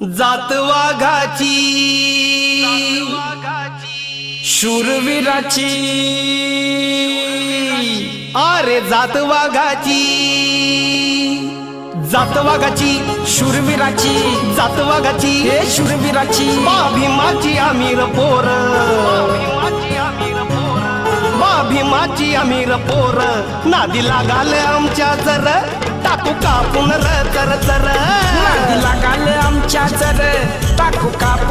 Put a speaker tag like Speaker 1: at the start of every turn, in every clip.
Speaker 1: जात वाघाची शूरवीराची. अरे जात वाघाची जात वाघाची
Speaker 2: शूरवीराची
Speaker 1: जात वाघाची
Speaker 2: हे शूरवीराची.
Speaker 1: भीमाची आमिर पोर. भीमाची आमिर पोर. नादी लागाल आमच्या जर. टाकू कापून र चर चर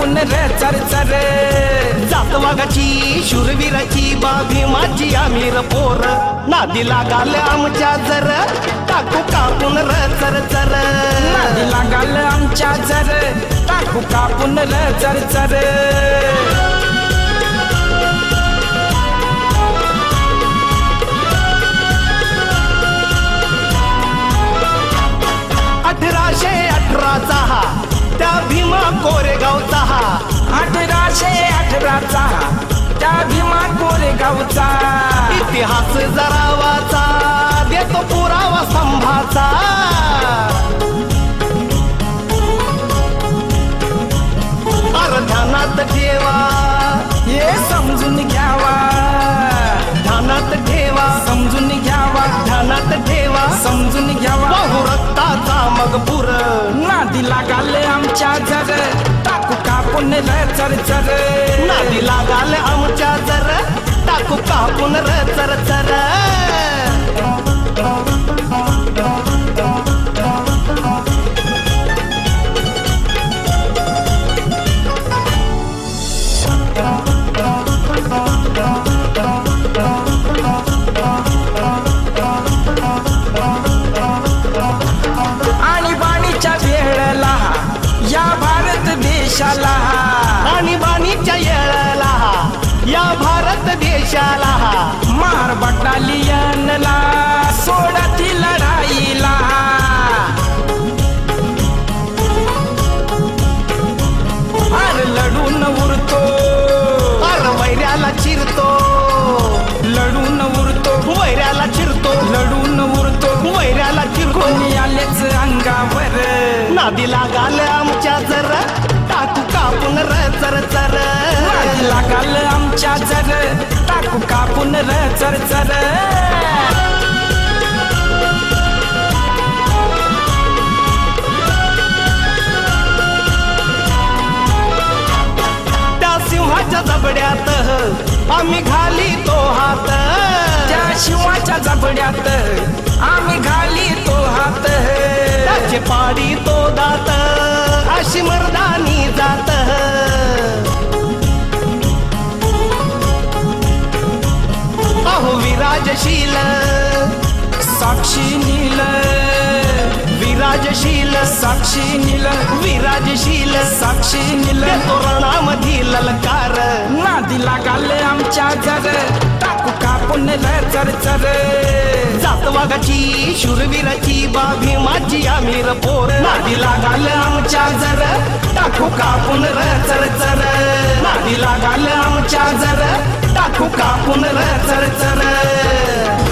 Speaker 2: टाकू रे चर चर
Speaker 1: जात वाघाची शूरवीराची माझी आमिर पोर. नादी लागाल आमच्या जर टाकू कापून र चर चर.
Speaker 2: नादी लागाल आमच्या जर टाकू कापून रे चर.
Speaker 1: कोरेगावचा इतिहास जरा वाचा देतो पुरावा संभाचा अर्ध्यानात ठेवा
Speaker 2: हे समजून घ्यावा.
Speaker 1: ध्यानात ठेवा
Speaker 2: समजून घ्यावा.
Speaker 1: ध्यानात ठेवा
Speaker 2: समजून घ्यावा.
Speaker 1: रक्ताचा मग पुर
Speaker 2: नादी लागाले आमच्या टाकू कापून चर आणि बाणीच्या वेळेला या भारत देशाला
Speaker 1: देशाला
Speaker 2: मार बटालियनला सोडती लढाईला. अरे लढून उरतो
Speaker 1: अर वैऱ्याला चिरतो.
Speaker 2: लढून उरतो
Speaker 1: वैऱ्याला चिरतो.
Speaker 2: लढून उरतो.
Speaker 1: वैऱ्याला चिरतो.
Speaker 2: आलेच अंगावर.
Speaker 1: नादी लागाल कापू कापून र चर चर. त्या सिंहाच्या जबड्यात आम्ही घाली तो हात.
Speaker 2: त्या शिवाच्या जबड्यात साक्षी नील
Speaker 1: विराजशील
Speaker 2: साक्षी नील
Speaker 1: विराजशील
Speaker 2: साक्षी नील.
Speaker 1: तोरणामधी ललकार
Speaker 2: नादी गाले आमच्या जर टाकू कापून चर चर?
Speaker 1: जातवागाची शूरवीराची बाभी माझी आमिर पोर. नादीला गाल आमच्या जर. टाकू कापून र चर चर? नादी गाल आमच्या जर. टाकू कापून र चर?